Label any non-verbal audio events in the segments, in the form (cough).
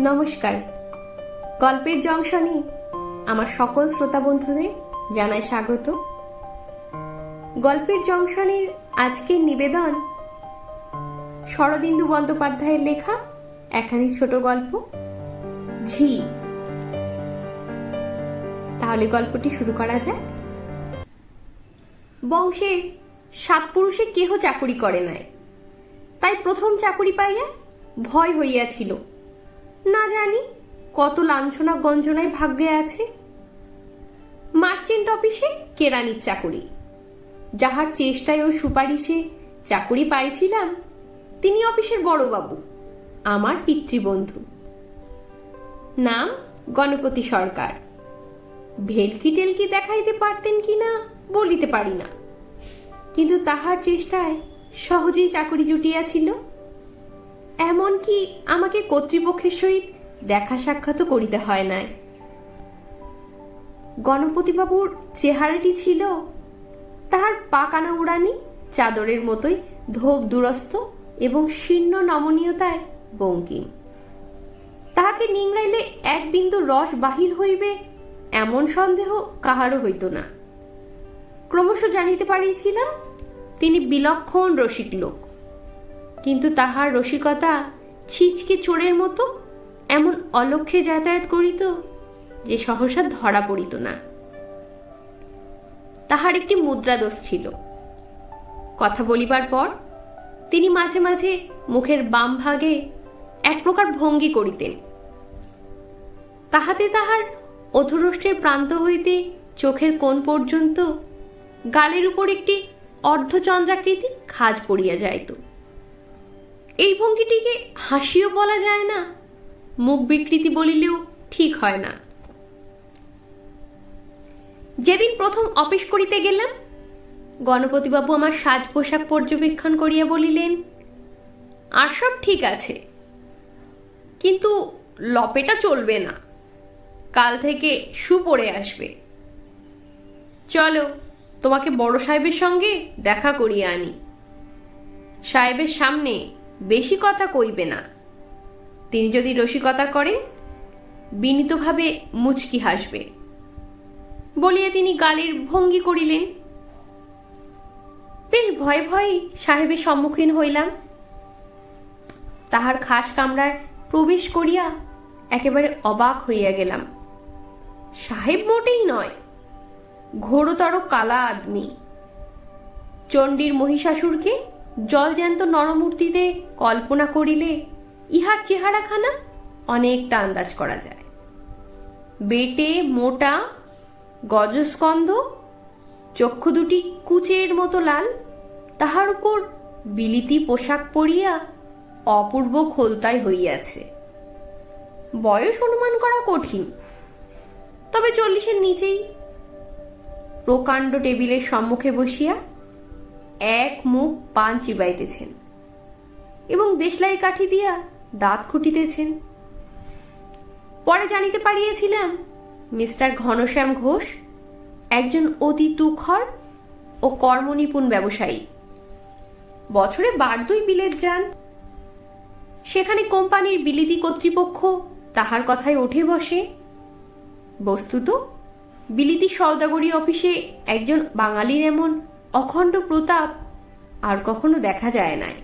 নমস্কার। গল্পের জংশনে আমার সকল শ্রোতা বন্ধুদের জানাই স্বাগত। গল্পের জংশনের আজকের নিবেদন শরদিন্দু বন্দ্যোপাধ্যায়ের লেখা একখানি ছোট গল্প, ঝি। তাহলে গল্পটি শুরু করা যায় বংশে সাত পুরুষে কেহ চাকুরি করে নাই। তাই প্রথম চাকুরি পাইয়া ভয় হইয়াছিল। না জানি, কত লাঞ্ছনা গঞ্জনায় ভাগ্যে আছে। মার্চেন্ট অফিসে কেরানির চাকুরি। যাহার চেষ্টায় ও সুপারিশে চাকুরি পাইছিলাম, তিনি অফিসের বড়বাবু আমার পিতৃবন্ধু। নাম গণপতি সরকার। ভেলকি টেলকি দেখাইতে পারতেন কিনা বলিতে পারি না। কিন্তু তাহার চেষ্টায় সহজেই চাকরি জুটিয়াছিল। এমনকি আমাকে কর্তৃপক্ষের সহিত দেখা সাক্ষাৎ করিতে হয় নাই। গণপতিবাবুর চেহারাটি ছিল তাহার পাকানো উড়ানি, চাদরের মতোই ধোপ দুরস্ত এবং শীর্ণ নমনীয়তায় বঙ্কিম। তাহাকে নিংড়াইলে এক বিন্দু রস বাহির হইবে এমন সন্দেহ কাহারও হইত না। ক্রমশ জানিতে পারিছিলাম তিনি বিলক্ষণ রসিক লোক। কিন্তু তাহার রসিকতা ছিচকে চোরের মতো এমন অলক্ষ্যে যাতায়াত করিত যে সহসা ধরা পড়িত না। তাহার একটি মুদ্রাদোষ ছিল। কথা বলিবার পর তিনি মাঝে মাঝে মুখের বাম ভাগে এক প্রকার ভঙ্গি করিতেন। তাহাতে তাহার অধুরষ্টের প্রান্ত হইতে চোখের কোণ পর্যন্ত গালের উপর একটি অর্ধচন্দ্রাকৃতি খাজ পড়িয়া যাইত। এই ভঙ্গিটিকে হাসিও বলা যায় না, মুখ বিকৃতি বলিলেও ঠিক হয় না। যেদিন প্রথম অফিস করিতে গেলাম, গণপতিবাবু আমার সাজ পোশাক পর্যবেক্ষণ করিয়া বলিলেন, আর সব ঠিক আছে, কিন্তু লপেটা চলবে না, কাল থেকে শু পরে আসবে। চলো, তোমাকে বড় সাহেবের সঙ্গে দেখা করিয়ে আনি। সাহেবের সামনে বেশি কথা কইবে না। তিনি যদি রসিকতা করেন, বিনীতভাবে মুচকি হাসবে। বলিয়া তিনি গালের ভঙ্গি করিলেন। বেশ ভয় ভয়ে সাহেবের সম্মুখীন হইলাম। তাহার খাস কামরায় প্রবেশ করিয়া একেবারে অবাক হইয়া গেলাম। সাহেব মোটেই নয়, ঘোরতর কালা আদমি। চণ্ডীর মহিষাসুরকে জলজ্যান্ত নরমূর্তিতে কল্পনা করিলে ইহার চেহারাখানা অনেকটা আন্দাজ করা যায়। বেটে, মোটা, গজস্কন্ধ, চক্ষু দুটি কুচের মতো লাল, তাহার উপর বিলিতি পোশাক পরিয়া অপূর্ব খোলতায় হইয়াছে। বয়স অনুমান করা কঠিন, তবে চল্লিশের নিচেই প্রকাণ্ড টেবিলের সম্মুখে বসিয়া এক মুখ পান চিবাইতেছেন এবং দেশলাই কাঠি দিয়া দাঁত খুঁটিতেছেন। পরে জানিতে পারিয়েছিলাম, মিস্টার ঘনশ্যাম ঘোষ একজন অতি তুখর ও কর্মনিপুণ ব্যবসায়ী। বছরে বার দুই বিলেত যান। সেখানে কোম্পানির বিলিতি কর্তৃপক্ষ তাহার কথায় ওঠে বসে, বস্তুত বিলিতি সওদাগরি অফিসে একজন বাঙালির এমন অখণ্ড প্রতাপ আর কখনো দেখা যায় নাই।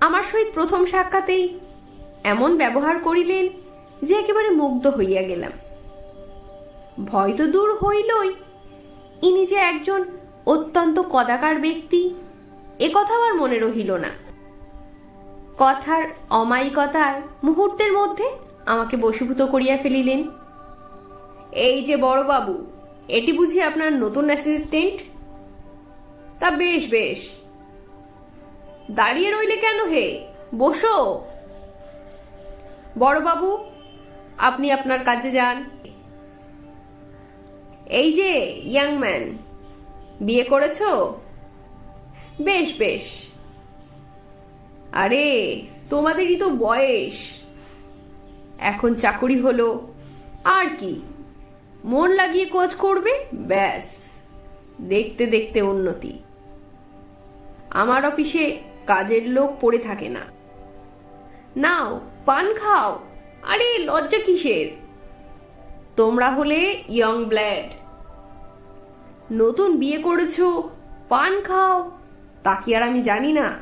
আমার সহিত প্রথম সাক্ষাতেই এমন ব্যবহার করিলেন যে একেবারে মুগ্ধ হইয়া গেলাম। ভয় তো দূর হইলই, ইনি যে একজন অত্যন্ত কদাকার ব্যক্তি, এ কথা আর মনে রহিল না। কথার অমায়িকতার মুহূর্তের মধ্যে আমাকে বশীভূত করিয়া ফেলিলেন। এই যে বড়বাবু এটি বুঝি আপনার নতুন অ্যাসিস্ট্যান্ট তা বেশ বেশ। দাঁড়িয়ে রইলে কেন হে? বসো। বড়বাবু, আপনি আপনার কাজে যান। এই যে ইয়াং ম্যান বিয়ে করেছ? বেশ বেশ। আরে, তোমাদেরই তো বয়স। এখন চাকরি হলো। আর কি? মন লাগিয়ে কাজ করবে, ব্যাস। দেখতে দেখতে উন্নতি। আমার অফিসে কাজের লোক পড়ে থাকে না। নাও, পান খাও। আরে, লজ্জা কিসের? তোমরা হলে ইয়ং ব্ল্যাড নতুন বিয়ে করেছ, পান খাও। তা কি আর আমি জানি না।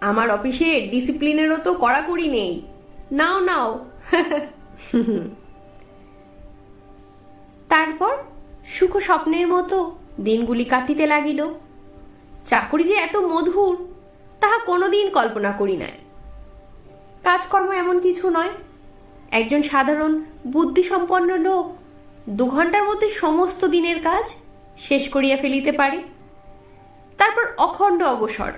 আমার অফিসে ডিসিপ্লিনেরও তো কড়াকড়ি নেই। নাও নাও। (laughs) তারপর সুখ স্বপ্নের মতো দিনগুলি কাটিতে লাগিল। চাকরি যে এত মধুর, তাহা কোনোদিন কল্পনা করি নাই। কাজকর্ম এমন কিছু নয়। একজন সাধারণ, বুদ্ধিসম্পন্ন লোক দু ঘণ্টার মধ্যে সমস্ত দিনের কাজ শেষ করিয়া ফেলিতে পারে। তারপর অখণ্ড অবসর।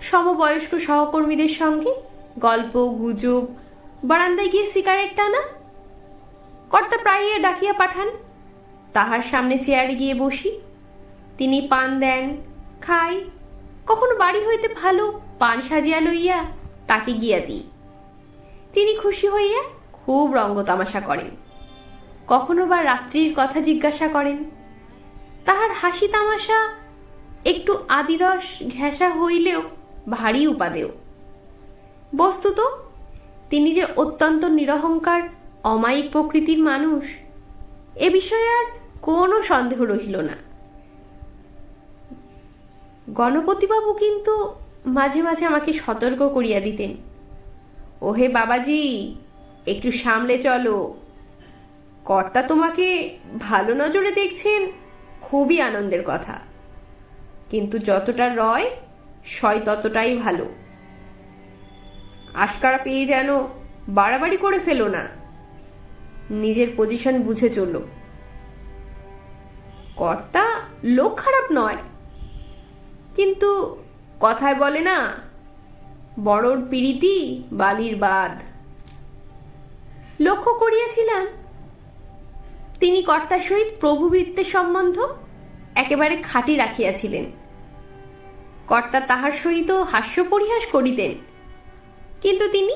সমবয়স্ক সহকর্মীদের সঙ্গে গল্প, গুজব, বারান্দায় গিয়ে সিগারেট টানা কর্তা প্রায়ই ডাকিয়া পাঠান। তাহার সামনে চেয়ারে গিয়ে বসি। তিনি পান দেন, খাই। কখনো বাড়ি হইতে ভালো পান সাজিয়া লইয়া তাকে গিয়া দিই। তিনি খুশি হইয়া খুব রঙ্গ তামাশা করেন। কখনো বা রাত্রির কথা জিজ্ঞাসা করেন। তাহার হাসি তামাশা একটু আদিরস ঘেঁষা হইলেও ভারী উপাদেয়। বস্তুত তিনি যে অত্যন্ত নিরহংকার অমায়িক প্রকৃতির মানুষ? এ বিষয়ে আর কোনো সন্দেহ রহিল না। গণপতিবাবু কিন্তু মাঝে মাঝে আমাকে সতর্ক করিয়া দিতেন। ওহে বাবাজি, একটু সামলে চলো। কর্তা তোমাকে ভালো নজরে দেখছেন, খুবই আনন্দের কথা। কিন্তু যতটা রয়, সয় ততটাই ভালো। আশকারা পেয়ে যেন বাড়াবাড়ি করে ফেলো না। নিজের পজিশন বুঝে চলো কর্তা লোক খারাপ নয়। কিন্তু কথায় বলে না, বড়র পিড়িতি বালির বাদ লক্ষ্য করিয়াছিলাম, তিনি কর্তার সহিত প্রভুবৃত্তের সম্বন্ধ একেবারে খাঁটি রাখিয়াছিলেন। কর্তা তাহার সহিত হাস্য পরিহাস করিতেন, কিন্তু তিনি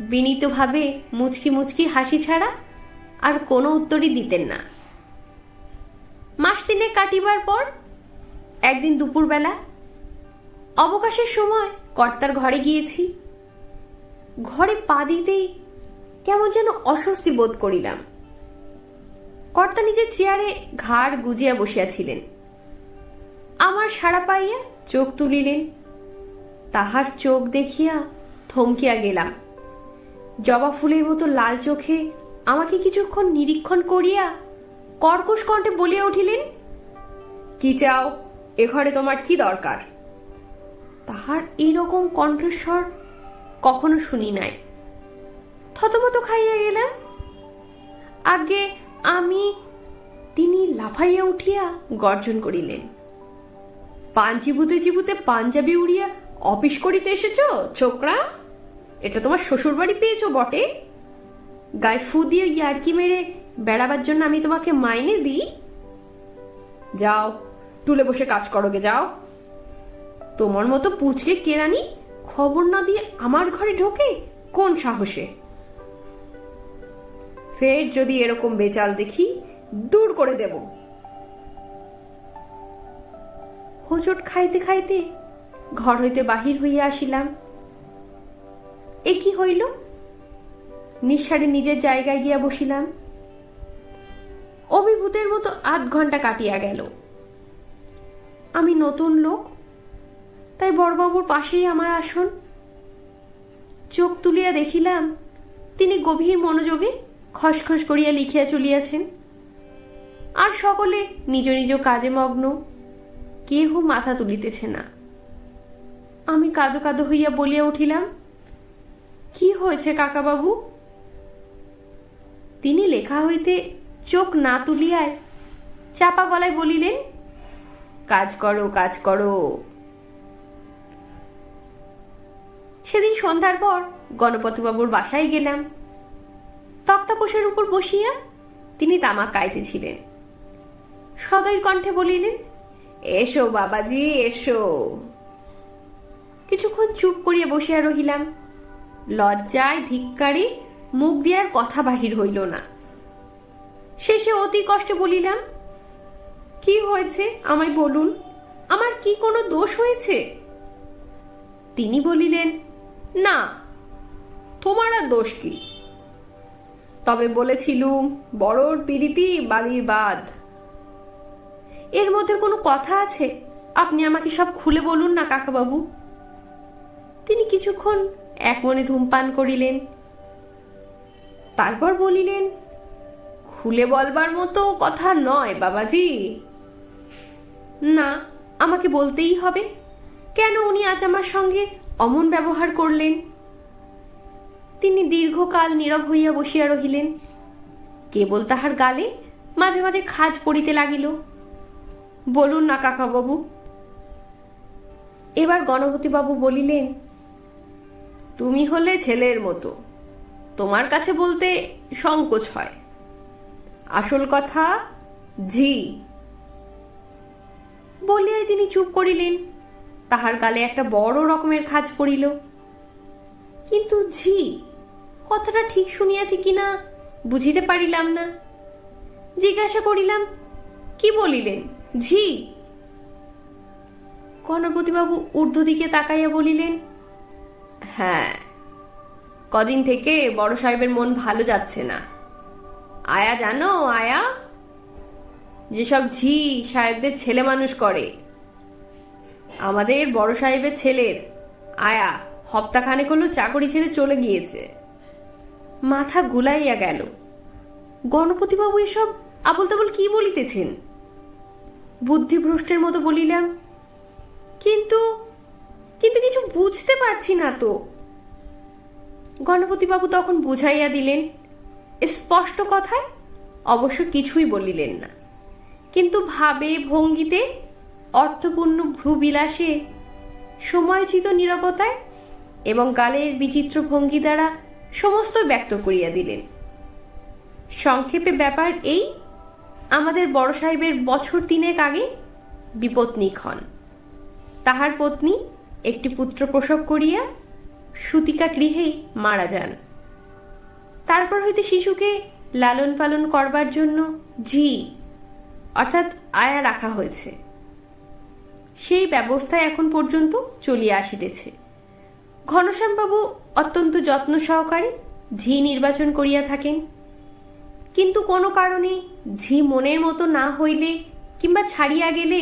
বিনীতভাবে মুচকি মুচকি হাসি ছাড়া আর কোনো উত্তরই দিতেন না। মাস তিনে কাটিবার পর, একদিন দুপুরবেলা, অবকাশের সময় কর্তার ঘরে গিয়েছি। ঘরে পা দিতেই কেমন যেন অস্বস্তি বোধ করিলাম। কর্তা নিজের চেয়ারে ঘাড় গুজিয়া বসিয়াছিলেন। আমার সাড়া পাইয়া চোখ তুলিলেন। তাহার চোখ দেখিয়া থমকিয়া গেলাম। জবা ফুলের মতো লাল চোখে আমাকে কিছুক্ষণ নিরীক্ষণ করিয়া কর্কশ কণ্ঠে বলিয়া উঠিলেন, কি চাও? এ ঘরে তোমার কি দরকার? তাহার এইরকম কণ্ঠস্বর কখনো শুনি নাই। থতমত খাইয়া গেলাম। আগে আমি তিনি লাফাইয়া উঠিয়া গর্জন করিলেন পান চিবুতে চিবুতে পাঞ্জাবি উড়িয়া অফিস করিতে এসেছ, ছোকরা? এটা তোমার শ্বশুর বাড়ি পেয়েছ বটে? গায়ে ফু দিয়ে ইয়ার্কি মেরে বেড়াবার জন্য আমি তোমাকে মাইনে দিই? যাও, টুলে বসে কাজ করো গে, যাও। তোমার মতো পুচকে কেরানি খবর না দিয়ে আমার ঘরে ঢোকে? কোন সাহসে? ফের যদি এরকম বেচাল দেখি, দূর করে দেব। হোঁচট খাইতে খাইতে ঘর হইতে বাহির হইয়া আসিলাম। এ কি হইল? নিঃসারে নিজের জায়গায় গিয়া বসিলাম। অভিভূতের মতো আধ ঘণ্টা কাটিয়া গেল। আমি নতুন লোক, তাই বড়বাবুর পাশেই আমার আসন। চোখ তুলিয়া দেখিলাম, তিনি গভীর মনোযোগে খসখস করিয়া লিখিয়া চলিয়াছেন, আর সকলে নিজ নিজ কাজে মগ্ন, কেহ মাথা তুলিতেছে না। আমি কাঁদো কাদো হইয়া বলিয়া উঠিলাম, কি হয়েছে কাকাবাবু? তিনি লেখা হইতে চোখ না তুলিয়ায় চাপা গলায় বলিলেন, কাজ করো কাজ করো। সেদিন সন্ধ্যার পর গণপতিবাবুর বাসায় গেলাম। তক্তাপোষের উপর বসিয়া তিনি তামাক কাইতেছিলেন সদয় কণ্ঠে বলিলেন, এসো বাবাজি, এসো। কিছুক্ষণ চুপ করিয়া বসিয়া রহিলাম। লজ্জায় ধিক্কারে মুখ দিয়ার কথা বাহির হইল না। শেষে অতি কষ্টে বলিলাম, কি হয়েছে? আমায় বলুন, আমার কি কোনো দোষ হয়েছে? তিনি বলিলেন, না, তোমার আর দোষ কি? তবে বলেছিলুম, বড়র পিড়িতি বালির বাদ এর মধ্যে কোনো কথা আছে? আপনি আমাকে সব খুলে বলুন না, কাকাবাবু। তিনি কিছুক্ষণ এক মনে ধূমপান করিলেন। তারপর বলিলেন, খুলে বলবার মতো কথা নয়, বাবাজি। না, আমাকে বলতেই হবে। কেন উনি আজ আমার সঙ্গে অমন ব্যবহার করলেন? তিনি দীর্ঘকাল নীরব হইয়া বসিয়া রহিলেন। কেবল তাহার গালে মাঝে মাঝে খাজ পড়িতে লাগিল। বলুন না কাকাবাবু। এবার গণপতিবাবু বলিলেন, তুমি হলে ছেলের মতো। তোমার কাছে বলতে সংকোচ হয়। আসল কথা, ঝি। বলিয়াই তিনি চুপ করিলেন। তাহার গালে একটা বড় রকমের খাজ পড়িল। কিন্তু ঝি, কথাটা ঠিক শুনিয়াছি কিনা বুঝিতে পারিলাম না। জিজ্ঞাসা করিলাম, কি বলিলেন, ঝি? গণপতিবাবু ঊর্ধ্ব দিকে তাকাইয়া বলিলেন হ্যাঁ কদিন থেকে বড় সাহেবের মন ভালো যাচ্ছে না। আয়া, জানো, আয়া? যেসব ঝি সাহেবদের ছেলে মানুষ করে, আমাদের বড় সাহেবের ছেলের, আয়া, হপ্তাখানেক হলো চাকরি ছেড়ে চলে গিয়েছে। মাথা গুলাইয়া গেল। গণপতিবাবু এসব আবল তাবল কি বলিতেছেন? বুদ্ধিভ্রষ্টের মতো বলিলাম, কিন্তু কিন্তু কিছু বুঝতে পারছি না তো। গণপতিবাবু তখন বুঝাইয়া দিলেন, স্পষ্ট কথায় অবশ্য কিছুই বলিলেন না। কিন্তু ভাবে ভঙ্গিতে অর্থপূর্ণ ভ্রুবিলাসে সময়চিত নিরবতায় এবং গালের বিচিত্র ভঙ্গি দ্বারা সমস্ত ব্যক্ত করিয়া দিলেন। সংক্ষেপে ব্যাপার এই, আমাদের বড় সাহেবের বছর তিনেক আগে বিপত্নিক হন। তাহার পত্নী একটি পুত্র প্রসব করিয়া সুতিকা গৃহেই মারা যান। তারপর হইতে শিশুকে লালন পালন করবার জন্য ঝি, অর্থাৎ আয়া রাখা হয়েছে। সেই ব্যবস্থায় এখন পর্যন্ত চলিয়া আসিতেছে। ঘনশ্যামবাবু অত্যন্ত যত্ন সহকারে ঝি নির্বাচন করিয়া থাকেন। কিন্তু কোনো কারণে ঝি মনের মতো না হইলে কিংবা ছাড়িয়া গেলে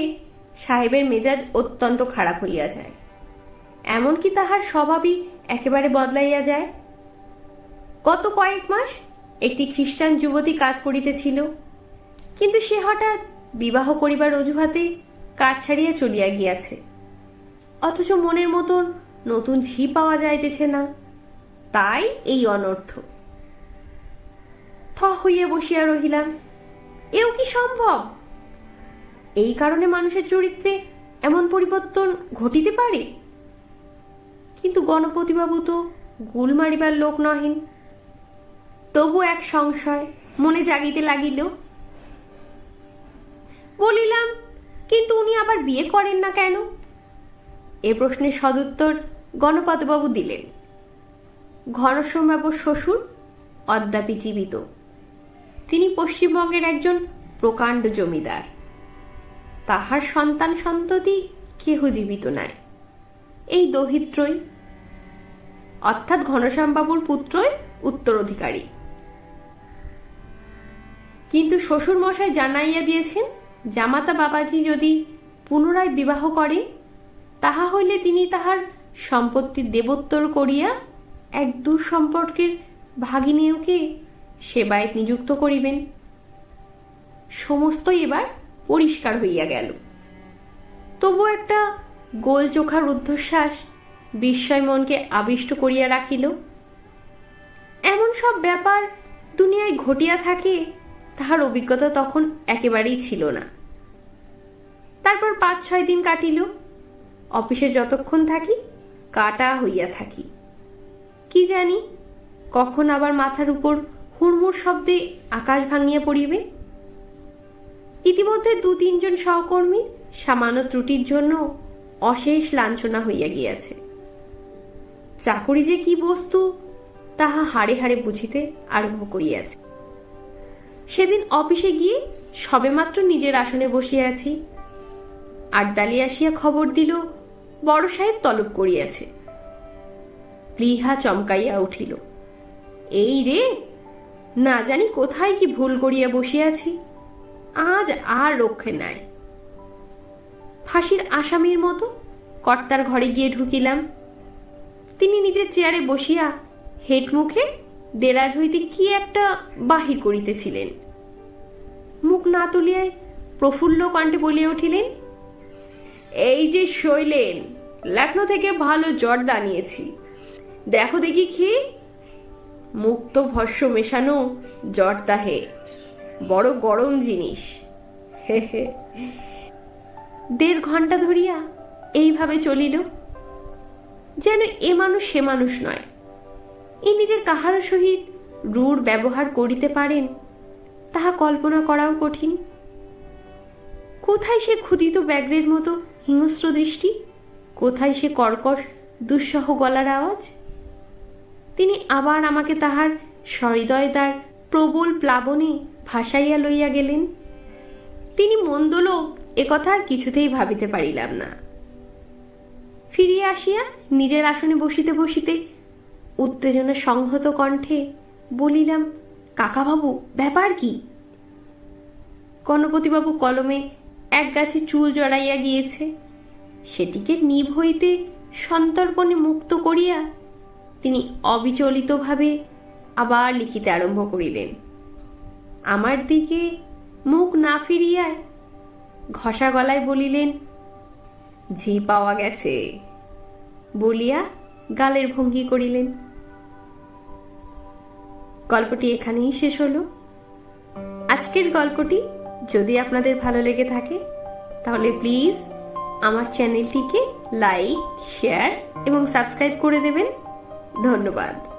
সাহেবের মেজাজ অত্যন্ত খারাপ হইয়া যায়। এমনকি তাহার স্বভাবই একেবারে বদলাইয়া যায়। গত কয়েক মাস একটি খ্রিস্টান যুবতী কাজ করিতেছিল, কিন্তু সে হঠাৎ বিবাহ করিবার অজুহাতে কাজ ছাড়িয়া চলিয়া গিয়াছে। অথচ মনের মতন নতুন ঝি পাওয়া যাইতেছে না। তাই এই অনর্থ। থ হইয়া বসিয়া রহিলাম, এও কি সম্ভব? এই কারণে মানুষের চরিত্রে এমন পরিবর্তন ঘটিতে পারে? কিন্তু গণপতিবাবু তো গুল মারিবার লোক নহেন। তবু এক সংশয় মনে জাগিতে লাগিল। বলিলাম, কিন্তু উনি আবার বিয়ে করেন না কেন? এ প্রশ্নের সদুত্তর গণপতবাবু দিলেন। ঘনশ্যামবাবুর শ্বশুর অদ্যাপি জীবিত। তিনি পশ্চিমবঙ্গের একজন প্রকাণ্ড জমিদার। তাহার সন্তান সন্ততি কেহ জীবিত নাই। এই দহিত্রই? অর্থাৎ ঘনশ্যামবাবুর পুত্রই উত্তরাধিকারী। কিন্তু শ্বশুর মশাই জানাইয়া দিয়েছেন, জামাতা বাবাজি যদি পুনরায় বিবাহ করেন তাহা হইলে তিনি তাহার সম্পত্তি দেবোত্তর করিয়া এক দূর সম্পর্কের ভাগিনীয়কে সেবায় নিযুক্ত করিবেন। সমস্তই এবার পরিষ্কার হইয়া গেল। তবু একটা গোল চোখার ঊর্ধ্বশ্বাস বিস্ময় মনকে আবিষ্ট করিয়া রাখিল। এমন সব ব্যাপার দুনিয়ায় ঘটিয়া থাকে, তাহার অভিজ্ঞতা তখন একেবারেই ছিল না। তারপর পাঁচ ছয় দিন কাটিল। অফিসে যতক্ষণ থাকি, কাটা হইয়া থাকি। কি জানি, কখন আবার মাথার উপর হুড়মুড় শব্দে আকাশ ভাঙিয়া পড়িবে। ইতিমধ্যে দু তিনজন সহকর্মীর সামান্য ত্রুটির জন্য অশেষ লাঞ্ছনা হইয়া গিয়াছে। চাকরি যে কি বস্তু, তাহা হাড়ে হাড়ে বুঝিতে আরম্ভ করিয়াছে। সেদিন অফিসে গিয়ে সবেমাত্র নিজের আসনে বসিয়া আছি। আড্ডালি আসিয়া খবর দিল, বড় সাহেব তলব করিয়াছে। প্লিহা চমকাইয়া উঠিল, এই রে, না জানি কোথায় কি ভুল করিয়া বসিয়াছি আজ আর রক্ষে নাই। ফাঁসির আসামির মতো কর্তার ঘরে গিয়ে ঢুকিলাম। তিনি নিজের চেয়ারে বসিয়া হেট মুখে দেরাজ হইতে কি একটা বাহির করিতেছিলেন। মুখ না তুলিয়ায় প্রফুল্ল কণ্ঠে বলিয়া উঠিলেন, এই যে শৈলেন লখনৌ থেকে ভালো জর্দা আনিয়েছি দেখো দেখি খেয়ে মুক্ত ভস্য মেশানো জর্দা হে, বড় গরম জিনিস। হে হে দেড় ঘণ্টা ধরিয়া এইভাবে চলিল, যেন এ মানুষ সে মানুষ নয়। এ নিজের কাহার সহিত রূঢ় ব্যবহার করিতে পারেন, তাহা কল্পনা করাও কঠিন। কোথায় সে ক্ষুদিত ব্যাগ্রের মতো হিংস্র দৃষ্টি? কোথায় সে কর্কশ, দুঃসহ গলার আওয়াজ? তিনি আবার আমাকে তাহার সহৃদয় তার প্রবল প্লাবনে ভাসাইয়া লইয়া গেলেন। তিনি মন্দ লোক একথা আর কিছুতেই ভাবিতে পারিলাম না। ফিরিয়া আসিয়া নিজের আসনে বসিতে বসিতে উত্তেজনা সংহত কণ্ঠে বলিলাম, কাকাবাবু, ব্যাপার কি? গণপতিবাবু কলমে এক গাছে চুল জড়াইয়া গিয়েছে। সেটিকে নিভ হইতে সন্তর্পণে মুক্ত করিয়া তিনি অবিচলিতভাবে আবার লিখিতে আরম্ভ করিলেন। আমার দিকে মুখ না ফিরিয়ায় ঘষা গলায় বলিলেন, ঝি পাওয়া গেছে। বলিয়া গালের ভঙ্গি করিলেন। গল্পটি এখানেই শেষ হলো। আজকের গল্পটি যদি আপনাদের ভালো লেগে থাকে, তাহলে প্লিজ আমার চ্যানেলটিকে লাইক, শেয়ার এবং সাবস্ক্রাইব করে দেবেন। ধন্যবাদ।